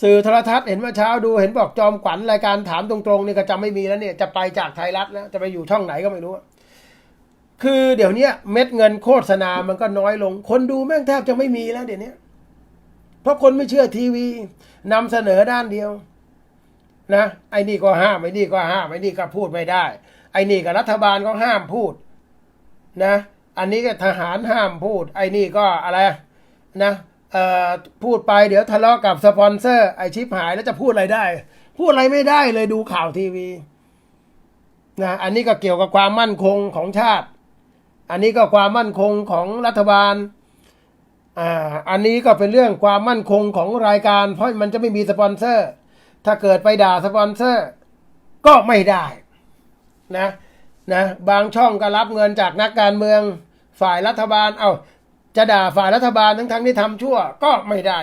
สื่อโทรทัศน์เห็นเมื่อเช้าดูเห็นบอกจอมขวัญรายการถามตรงๆนี่ก็จะไม่มีแล้วเนี่ยจะไปจากไทยรัฐแล้วจะไปอยู่ช่องไหนก็ไม่รู้ คือเดี๋ยวนี้เม็ดเงินโฆษณามันก็น้อยลง คนดูแม่งแทบจะไม่มีแล้วเดี๋ยวนี้เพราะคนไม่เชื่อทีวีนำเสนอด้านเดียว นะไอ้นี่ก็ห้ามไอ้นี่ก็ห้ามไอ้นี่ก็พูดไม่ได้ ไอ้นี่ก็รัฐบาลก็ห้ามพูด นะ อันนี้ก็ทหารห้ามพูด ไอ้นี่ก็อะไรนะ พูดไปเดี๋ยวทะเลาะกับสปอนเซอร์ไอชิปหายแล้วจะพูดอะไรได้ พูดอะไรไม่ได้เลยดูข่าวทีวีนะอันนี้ก็เกี่ยวกับความมั่นคงของชาติ อันนี้ก็ความมั่นคงของรัฐบาลอ่าอันนี้ก็เป็นเรื่องความมั่นคงของรายการ เพราะมันจะไม่มีสปอนเซอร์ ถ้าเกิดไปด่าสปอนเซอร์ ก็ไม่ได้นะนะบางช่องก็รับเงินจากนักการเมืองฝ่ายรัฐบาลเอา จะด่าฝ่ายรัฐบาลทั้งทั้งที่ทำชั่วก็ไม่ได้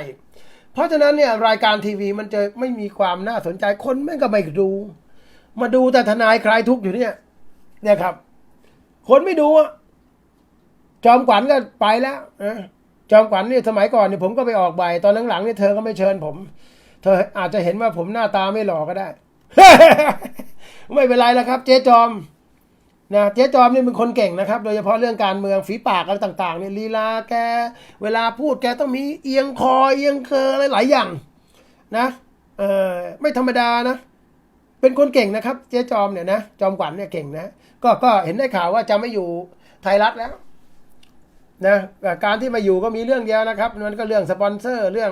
เพราะฉะนั้นเนี่ยรายการทีวีมันจะไม่มีความน่าสนใจคนแม่งก็ไม่ดู มาดูแต่ทนายคลายทุกข์อยู่เนี่ยเนี่ยครับ คนไม่ดูอะจอมขวัญก็ไปแล้วนะจอมขวัญเนี่ยสมัยก่อนเนี่ยผมก็ไปออกใบตอนหลังๆเนี่ยเธอก็ไม่เชิญผม เธออาจจะเห็นว่าผมหน้าตาไม่หล่อก็ได้ ไม่เป็นไรแล้วครับ เจ๊จอม นะเจ๊จอมนี่เป็นคนเก่งนะครับ โดยเฉพาะเรื่องการเมืองฝีปากอะไรต่างๆเนี่ยลีลาแกเวลาพูดแกต้องมีเอียงคอเอียงเคออะไรหลายอย่างนะเออไม่ธรรมดานะ เป็นคนเก่งนะครับ เจ๊จอมเนี่ยนะจอมขวัญเนี่ยเก่งนะก็ก็เห็นได้ข่าวว่าจะไม่อยู่ไทยรัฐแล้วนะการที่มาอยู่ก็มีเรื่องเดียวนะครับมันก็เรื่องสปอนเซอร์เรื่อง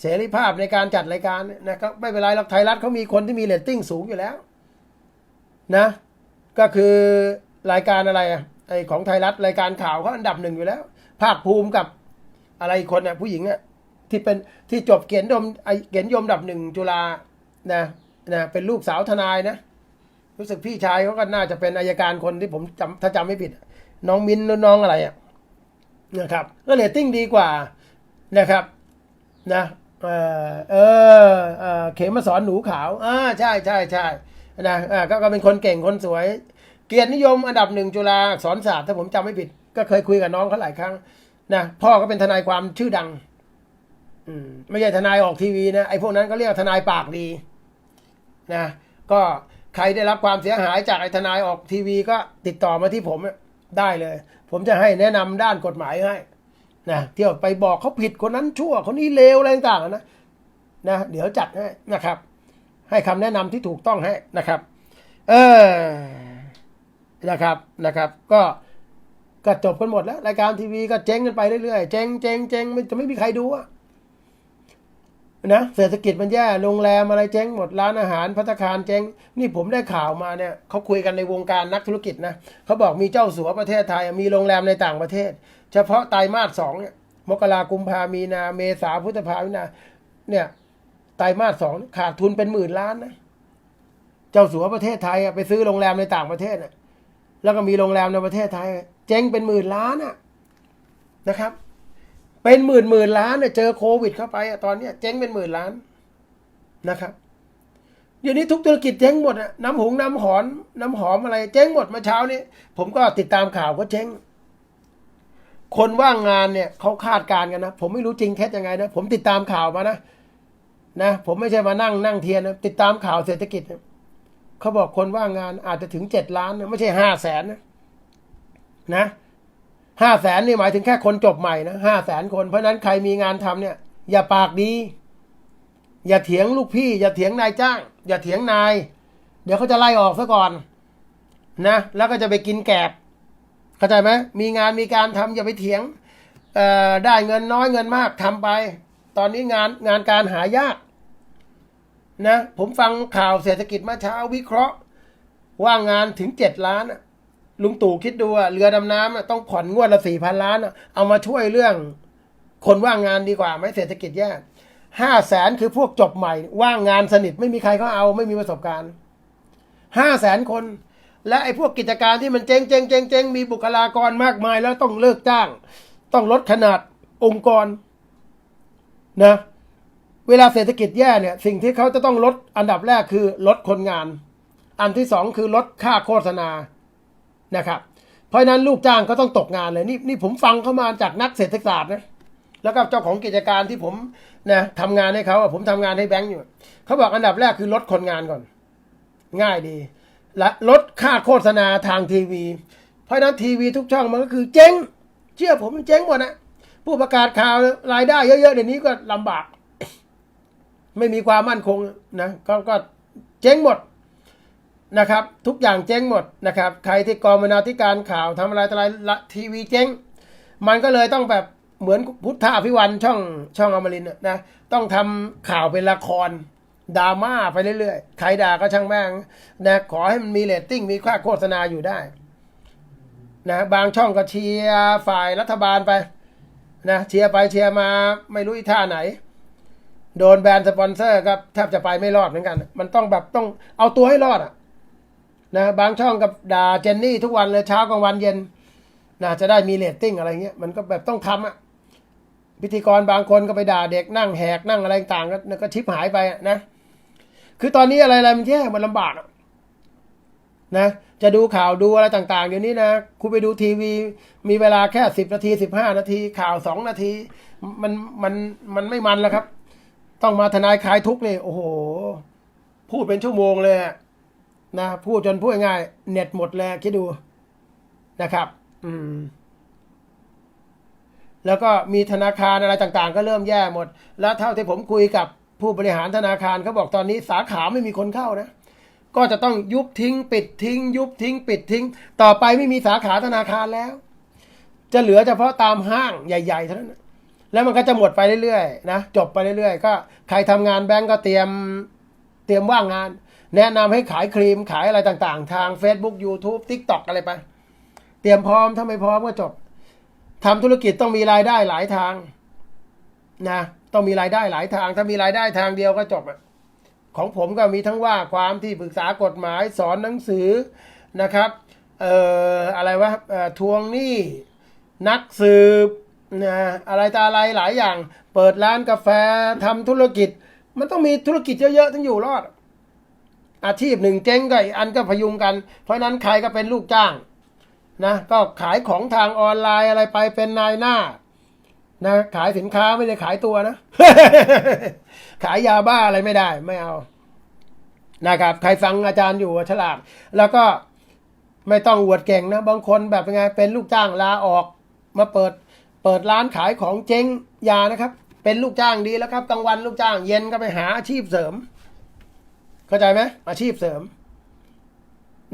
เสรีภาพในการจัดรายการเนี่ยนะครับไม่เป็นไรหรอกไทยรัฐเขามีคนที่มีเรตติ้งสูงอยู่แล้ว นะ ก็คือรายการอะไรอะไอของไทยรัฐรายการข่าวเขาอันดับหนึ่งอยู่แล้ว ภาคภูมิกับอะไรคนน่ะผู้หญิงอะที่เป็นที่จบเกียรติยมไอเกียรติยมดับหนึ่งจุฬานะนะเป็นลูกสาวทนายนะ รู้สึกพี่ชายเขาก็น่าจะเป็นอายการคนที่ผมจำถ้าจำไม่ผิด น้องมินน้องอะไรอะนะครับก็เรตติ้งดีกว่านะครับนะเออเออเขมมาสอนหนูขาวอ่าใช่ใช่ใช่ นะอ่าก็ก็เป็นคนเก่งคนสวย เกียรตินิยมอันดับหนึ่งจุฬาสอักษรศาสตร์ถ้าผมจำไม่ผิด ก็เคยคุยกับน้องเขาหลายครั้งนะพ่อก็เป็นทนายความชื่อดัง อืมไม่ใช่ทนายออกทีวีนะไอ้พวกนั้นก็เรียกทนายปากดีนะก็ใครได้รับความเสียหายจากไอ้ทนายออกทีวีก็ติดต่อมาที่ผมได้เลย ผมจะให้แนะนำด้านกฎหมายให้นะเที่ยวไปบอกเขาผิดคนนั้นชั่วคนนี้เลวอะไรต่างๆนะนะเดี๋ยวจัดให้นะครับ ให้คำแนะนำที่ถูกต้องให้นะครับ เออนะครับนะครับ ก็ก็จบกันหมดแล้ว รายการทีวีก็เจ๊งกันไปเรื่อยๆเจ๊งเจ๊งเจ๊งไม่จะไม่มีใครดูอะนะเศรษฐกิจมันแย่โรงแรมอะไรเจ๊งหมดร้านอาหารพัตตาคารเจ๊งนี่ผมได้ข่าวมาเนี่ยเขาคุยกันในวงการนักธุรกิจนะเขาบอกมีเจ้าสัวประเทศไทยมีโรงแรมในต่างประเทศ เฉพาะไตรมาสสองเนี่ยมกรากุมภามีนาเมษาพฤษภามินาเนี่ย ไตรมาสสองขาดทุนเป็นหมื่นล้านนะ เจ้าสัวประเทศไทยอะไปซื้อโรงแรมในต่างประเทศนะแล้วก็มีโรงแรมในประเทศไทย เจ๊งเป็นหมื่นล้านอะนะครับ เป็นหมื่นหมื่นล้านเนี่ยเจอโควิด เข้าไปอะตอนเนี้ยเจ๊งเป็นหมื่นล้านนะครับเดี๋ยวนี้ทุกธุรกิจเจ๊งหมดอะน้ำหงน้ำหอมน้ำหอมอะไร เจ๊งหมดเมื่อเช้านี้ผมก็ติดตามข่าวก็เจ๊ง คนว่างงานเนี่ยเขาคาดการณ์กันนะ ผมไม่รู้จริงแค่ยังไงนะ ผมติดตามข่าวมานะ นะผมไม่ใช่มานั่งนั่งเทียนนะติดตามข่าวเศรษฐกิจนะเขาบอกคนว่างงานอาจจะถึงเจ็ดล้านนะไม่ใช่ห้าแสนนะนะห้าแสนนี่หมายถึงแค่คนจบใหม่นะห้าแสนคน เพราะนั้นใครมีงานทำเนี่ย อย่าปากดี อย่าเถียงลูกพี่ อย่าเถียงนายจ้าง อย่าเถียงนาย เดี๋ยวเขาจะไล่ออกซะก่อน นะ แล้วก็จะไปกินแกบเข้าใจไหมมีงานมีการทำอย่าไปเถียงเออได้เงินน้อยเงินมากทำไป ตอนนี้งานงานการหายาก นะผมฟังข่าวเศรษฐกิจเมื่อเช้าวิเคราะห์ว่างงานถึงเจ็ดล้านอะลุงตู่คิดดูอะเรือดำน้ำอะต้องผ่อนงวดละสี่พันล้านอะเอามาช่วยเรื่องคนว่างงานดีกว่าไหมเศรษฐกิจแย่ห้าแสนคือพวกจบใหม่ ว่างงานสนิทไม่มีใครเขาเอาไม่มีประสบการณ์ห้าแสนคน และไอ้พวกกิจการที่มันเจ๊งเจ๊งเจ๊งเจ๊งมีบุคลากรมากมายแล้วต้องเลิกจ้าง ต้องลดขนาดองค์กรนะ เวลาเศรษฐกิจแย่เนี่ยสิ่งที่เขาจะต้องลดอันดับแรกคือลดคนงาน อันที่สองคือลดค่าโฆษณานะครับ เพราะนั้นลูกจ้างก็ต้องตกงานเลยนี่นี่ผมฟังเข้ามาจากนักเศรษฐศาสตร์นะแล้วก็เจ้าของกิจการที่ผมนะทำงานให้เขาผมทำงานให้แบงค์อยู่เขาบอกอันดับแรกคือลดคนงานก่อน ง่ายดีและลดค่าโฆษณาทางทีวี เพราะนั้นทีวีทุกช่องมันก็คือเจ๊งเชื่อผมมันเจ๊งหมดนะผู้ประกาศข่าวรายได้เยอะๆเดี๋ยวนี้ก็ลำบาก ไม่มีความมั่นคงนะก็ก็เจ๊งหมดนะครับ ทุกอย่างเจ๊งหมดนะครับ ใครที่กองบรรณาธิการข่าวทำอะไรอะไรละทีวีเจ๊ง มันก็เลยต้องแบบเหมือนพุทธอภิวันช่องช่องอมรินนะต้องทำข่าวเป็นละครดราม่าไปเรื่อยๆ ใครด่าก็ช่างแม่งนะขอให้มันมีเรตติ้งมีค่าโฆษณาอยู่ได้นะบางช่องก็เชียร์ฝ่ายรัฐบาลไปนะเชียร์ไปเชียร์มาไม่รู้ท่าไหน โดนแบนสปอนเซอร์ก็แทบจะไปไม่รอดเหมือนกัน มันต้องแบบต้องเอาตัวให้รอดอะนะบางช่องกับด่าเจนนี่ทุกวันเลยเช้ากลางวันเย็นน่าจะได้มีเรตติ้งอะไรเงี้ยมันก็แบบต้องทำอะพิธีกรบางคนก็ไปด่าเด็กนั่งแหกนั่งอะไรต่างก็ก็ชิปหายไปนะ คือตอนนี้อะไรอะไรมันแย่มันลำบากนะจะดูข่าวดูอะไรต่างๆเดี๋ยวนี้นะคุณไปดูทีวี มีเวลาแค่สิบนาทีสิบห้านาที ข่าวสองนาที มันมันมันไม่มันแล้วครับ ต้องมาทนายคลายทุกข์นี่โอ้โห พูดเป็นชั่วโมงเลยนะพูดจนพูดง่ายเน็ตหมดเลยคิดดูนะครับ อืม แล้วก็มีธนาคารอะไรต่างๆ ก็เริ่มแย่หมด แล้วเท่าที่ผมคุยกับผู้บริหารธนาคารเขาบอกตอนนี้สาขาไม่มีคนเข้านะก็จะต้องยุบทิ้ง ปิดทิ้ง ยุบทิ้ง ปิดทิ้ง ต่อไปไม่มีสาขาธนาคารแล้ว จะเหลือเฉพาะตามห้างใหญ่ๆเท่านั้น แล้วมันก็จะหมดไปเรื่อยๆนะจบไปเรื่อยๆ ก็ใครทำงานแบงก์ก็เตรียมเตรียมว่างงาน แนะนำให้ขายครีมขายอะไรต่างๆ ทาง Facebook YouTube TikTok อะไรไป เตรียมพร้อมถ้าไม่พร้อมก็จบทำธุรกิจต้องมีรายได้หลายทางนะต้องมีรายได้หลายทาง ถ้ามีรายได้ทางเดียวก็จบอะของผมก็มีทั้งว่าความที่ปรึกษากฎหมายสอนหนังสือนะครับเอ่ออะไรวะเอ่อทวงหนี้นักสืบ นะอะไรตาอะไรหลายอย่าง เปิดร้านกาแฟทำธุรกิจ มันต้องมีธุรกิจเยอะๆถึงอยู่รอด อาชีพหนึ่งเจ๊งก็อีกอันก็พยุงกัน เพราะนั้นใครก็เป็นลูกจ้างนะก็ขายของทางออนไลน์อะไรไปเป็นนายหน้านะขายสินค้าไม่ได้ขายตัวนะ ขายยาบ้าอะไรไม่ได้ ไม่เอานะครับใครฟังอาจารย์อยู่ฉลาด แล้วก็ไม่ต้องอวดเก่งนะ บางคนแบบเป็นไงเป็นลูกจ้างลาออกมาเปิด เปิดร้านขายของเจ๊งยานะครับ เป็นลูกจ้างดีแล้วครับกลางวันลูกจ้างเย็นก็ไปหาอาชีพเสริม เข้าใจไหมอาชีพเสริม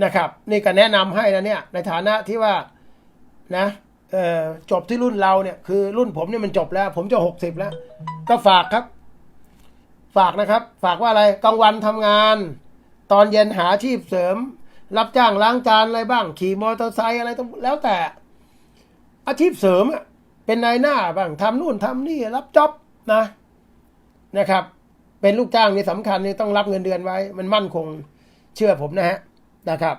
นะครับ นี่ก็แนะนำให้นะเนี่ย ในฐานะที่ว่านะจบที่รุ่นเราเนี่ยคือรุ่นผมเนี่ยมันจบแล้ว ผมจะหกสิบแล้ว ก็ฝากครับ ฝากนะครับ ฝากว่าอะไรกลางวันทำงาน ตอนเย็นหาอาชีพเสริม รับจ้างล้างจานอะไรบ้าง ขี่มอเตอร์ไซค์อะไรต้องแล้วแต่ อาชีพเสริมอะ เป็นนายหน้าบ้างทำนู่นทำนี่รับจ็อบนะนะครับ เป็นลูกจ้างนี่สำคัญนี่ต้องรับเงินเดือนไว้ มันมั่นคงเชื่อผมนะฮะนะครับ